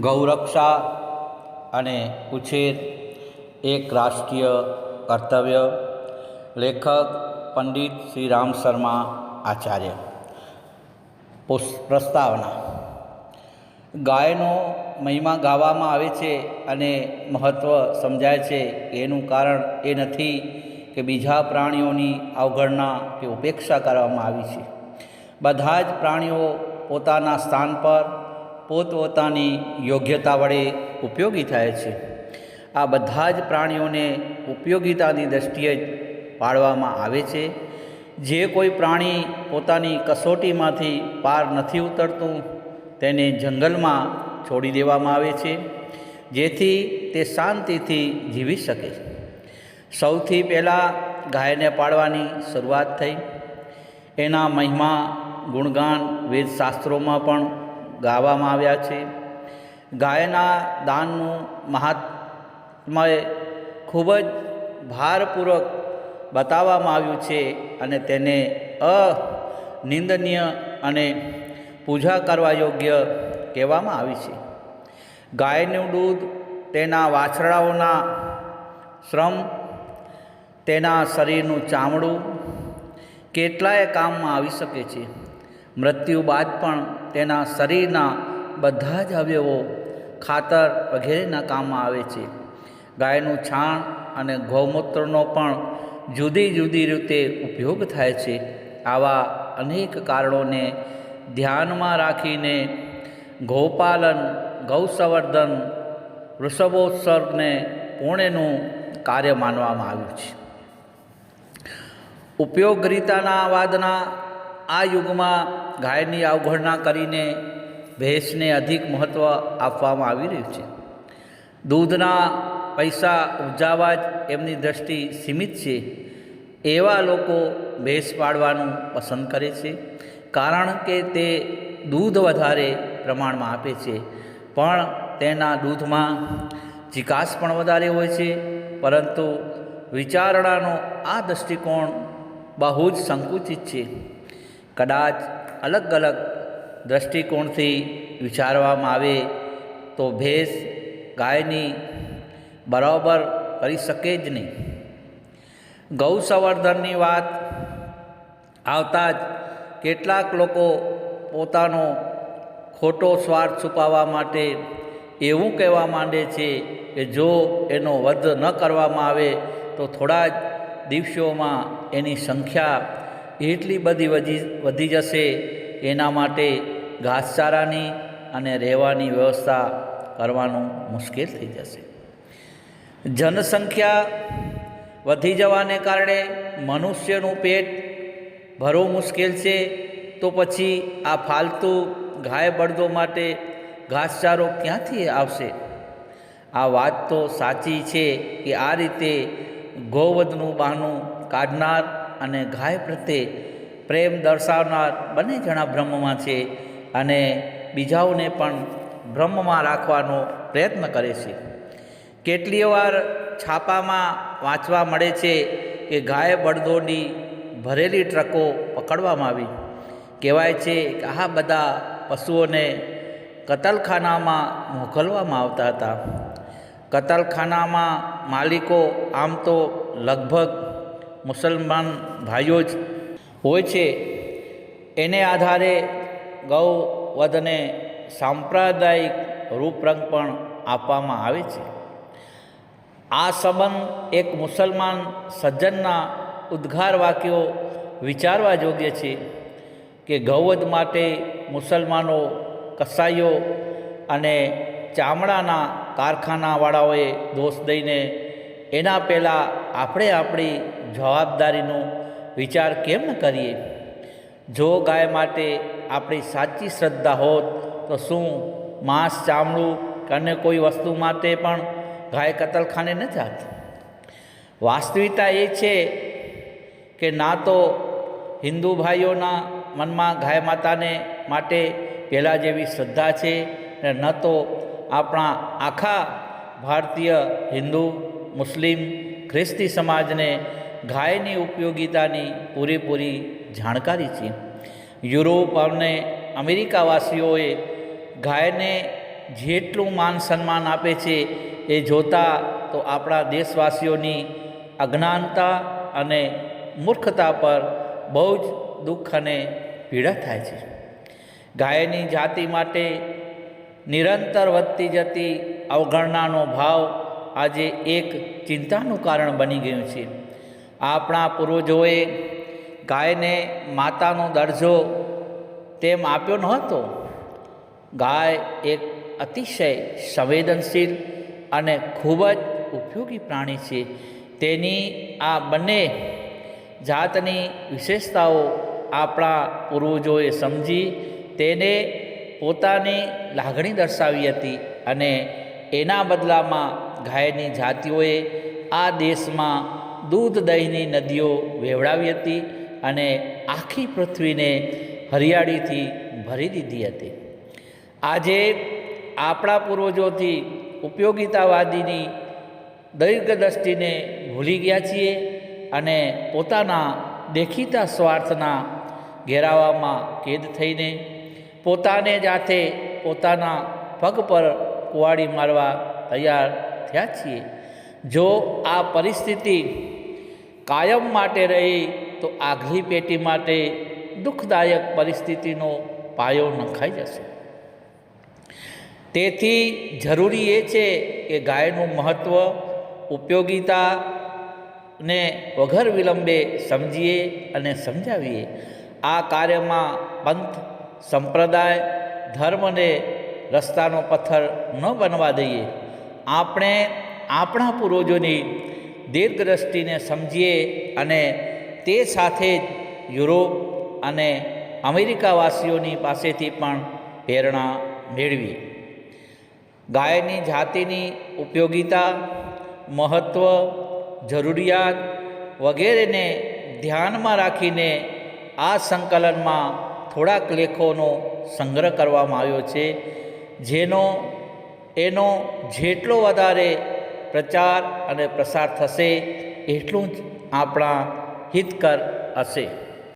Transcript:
ગૌરક્ષા અને ઉછેર એક રાષ્ટ્રીય કર્તવ્ય. લેખક પંડિત શ્રી રામ શર્મા આચાર્ય. પ્રસ્તાવના. ગાયનો મહિમા ગાવામાં આવે છે અને મહત્ત્વ સમજાય છે. એનું કારણ એ નથી કે બીજા પ્રાણીઓની અવગણના કે ઉપેક્ષા કરવામાં આવી છે. બધા જ પ્રાણીઓ પોતાના સ્થાન પર પોતપોતાની યોગ્યતા વડે ઉપયોગી થાય છે. આ બધા જ પ્રાણીઓને ઉપયોગિતાની દૃષ્ટિએ જ પાડવામાં આવે છે. જે કોઈ પ્રાણી પોતાની કસોટીમાંથી પાર નથી ઉતરતું, તેને જંગલમાં છોડી દેવામાં આવે છે, જેથી તે શાંતિથી જીવી શકે. સૌથી પહેલાં ગાયને પાળવાની શરૂઆત થઈ. એના મહિમા, ગુણગાન, વેદશાસ્ત્રોમાં પણ ગાવામાં આવ્યા છે. ગાયના દાનનું મહાત્મય ખૂબ જ ભારપૂર્વક બતાવવામાં આવ્યું છે અને તેને અનિંદનીય અને પૂજા કરવા યોગ્ય કહેવામાં આવી છે. ગાયનું દૂધ, તેના વાછરડાઓના શ્રમ, તેના શરીરનું ચામડું કેટલાય કામમાં આવી શકે છે. મૃત્યુ બાદ પણ તેના શરીરના બધા જ અવયવો ખાતર વગેરેના કામમાં આવે છે. ગાયનું છાણ અને ગૌમૂત્રનો પણ જુદી જુદી રીતે ઉપયોગ થાય છે. આવા અનેક કારણોને ધ્યાનમાં રાખીને ગૌપાલન, ગૌસંવર્ધન, વૃષભોત્સર્ગને પુણ્યનું કાર્ય માનવામાં આવ્યું છે. ઉપયોગરીતાના વાદના આ યુગમાં ગાયની અવગણના કરીને ભેંસને અધિક મહત્ત્વ આપવામાં આવી રહ્યું છે. દૂધના પૈસા ઉપજાવવા જ એમની દ્રષ્ટિ સીમિત છે. એવા લોકો ભેંસ પાડવાનું પસંદ કરે છે. કારણ કે તે દૂધ વધારે પ્રમાણમાં આપે છે. પણ તેના દૂધમાં ચિકાસ પણ વધારે હોય છે. પરંતુ વિચારણાનો આ દૃષ્ટિકોણ બહુ જ સંકુચિત છે. કદાચ અલગ અલગ દૃષ્ટિકોણથી વિચારવામાં આવે તો ભેંસ ગાયની બરાબર કરી શકે જ નહીં. ગૌ સંવર્ધનની વાત આવતા જ કેટલાક લોકો પોતાનો ખોટો સ્વાર્થ છુપાવવા માટે એવું કહેવા માંડે છે કે જો એનો વધ ન કરવામાં આવે તો થોડા જ દિવસોમાં એની સંખ્યા એટલી બધી વધી વધી જશે એના માટે ઘાસચારાની અને રહેવાની વ્યવસ્થા કરવાનું મુશ્કેલ થઈ જશે. જનસંખ્યા વધી જવાને કારણે મનુષ્યનું પેટ ભરવું મુશ્કેલ છે, તો પછી આ ફાલતુ ગાય બળદો માટે ઘાસચારો ક્યાંથી આવશે? આ વાત તો સાચી છે કે આ રીતે ગોવધનું બહાનું કાઢનાર અને ગાય પ્રત્યે પ્રેમ દર્શાવનાર બંને જણા બ્રહ્મમાં છે અને બીજાઓને પણ બ્રહ્મમાં રાખવાનો પ્રયત્ન કરે છે. કેટલીય વાર છાપામાં વાંચવા મળે છે કે ગાય બળદોની ભરેલી ટ્રકો પકડવામાં આવી. કહેવાય છે કે આ બધા પશુઓને કતલખાનામાં મોકલવામાં આવતા હતા. કતલખાનામાં માલિકો આમ તો લગભગ મુસલમાન ભાઈઓ જ હોય છે, એને આધારે ગૌ વધને સાંપ્રદાયિક રૂપરંગ પણ આપવામાં આવે છે. આ સંબંધ એક મુસલમાન સજ્જનના ઉદ્ગાર વાક્યો વિચારવા યોગ્ય છે કે ગૌવધ માટે મુસલમાનો કસાઈઓ અને ચામડાના કારખાનાવાળાઓએ દોષ દઈને એના પહેલાં આપણે આપણી જવાબદારીનો વિચાર કેમ ન કરીએ? જો ગાય માટે આપણી સાચી શ્રદ્ધા હોત, તો શું માંસ, ચામડું કે અન્ય કોઈ વસ્તુ માટે પણ ગાય કતલખાને ન જાત વાસ્તવિકતા એ છે કે ના તો હિન્દુ ભાઈઓના મનમાં ગાય માતાને માટે પહેલાં જેવી શ્રદ્ધા છે ને ન તો આપણા આખા ભારતીય હિન્દુ, મુસ્લિમ, ખ્રિસ્તી સમાજને ગાયની ઉપયોગિતાની પૂરેપૂરી જાણકારી છે. યુરોપ અને અમેરિકાવાસીઓએ ગાયને જેટલું માન સન્માન આપે છે એ જોતાં તો આપણા દેશવાસીઓની અજ્ઞાનતા અને મૂર્ખતા પર બહુ જ દુઃખ અને પીડા થાય છે. ગાયની જાતિ માટે નિરંતર વધતી જતી અવગણનાનો ભાવ આજે એક ચિંતાનું કારણ બની ગયું છે. આપણા પૂર્વજોએ ગાયને માતાનો દરજ્જો તેમ આપ્યો નહોતો. ગાય એક અતિશય સંવેદનશીલ અને ખૂબ જ ઉપયોગી પ્રાણી છે. તેની આ બંને જાતની વિશેષતાઓ આપણા પૂર્વજોએ સમજી તેને પોતાની લાગણી દર્શાવી હતી અને એના બદલામાં ગાયની જાતિઓએ આ દેશમાં દૂધ દહીંની નદીઓ વેવડાવી હતી અને આખી પૃથ્વીને હરિયાળીથી ભરી દીધી હતી. આજે આપણા પૂર્વજોથી ઉપયોગિતાવાદીની દીર્ઘદ્રષ્ટિને ભૂલી ગયા છીએ અને પોતાના દેખીતા સ્વાર્થના ઘેરાવામાં કેદ થઈને પોતાને જાતે પોતાના પગ પર કુવાડી મારવા તૈયાર થયા છીએ. જો આ પરિસ્થિતિ કાયમ માટે રહી તો આગલી પેટી માટે દુઃખદાયક પરિસ્થિતિનો પાયો નખાઈ જશે. તેથી જરૂરી એ છે કે ગાયનું મહત્ત્વ ઉપયોગિતા ને વગર વિલંબે સમજીએ અને સમજાવીએ. આ કાર્યમાં પંથ, સંપ્રદાય ધર્મને રસ્તાનો પથ્થર ન બનવા દઈએ. આપણે આપણા પૂર્વજોની દીર્ઘદ્રષ્ટિને સમજીએ અને તે સાથે જ યુરોપ અને અમેરિકાવાસીઓની પાસેથી પણ પ્રેરણા મેળવી. ગાયની જાતિની ઉપયોગિતા મહત્ત્વ જરૂરિયાત વગેરેને ધ્યાનમાં રાખીને આ સંકલનમાં થોડાક લેખોનો સંગ્રહ કરવામાં આવ્યો છે, જેનો એનો જેટલો વધારે પ્રચાર અને પ્રસાર થશે એટલું જ આપણા હિતકર હશે.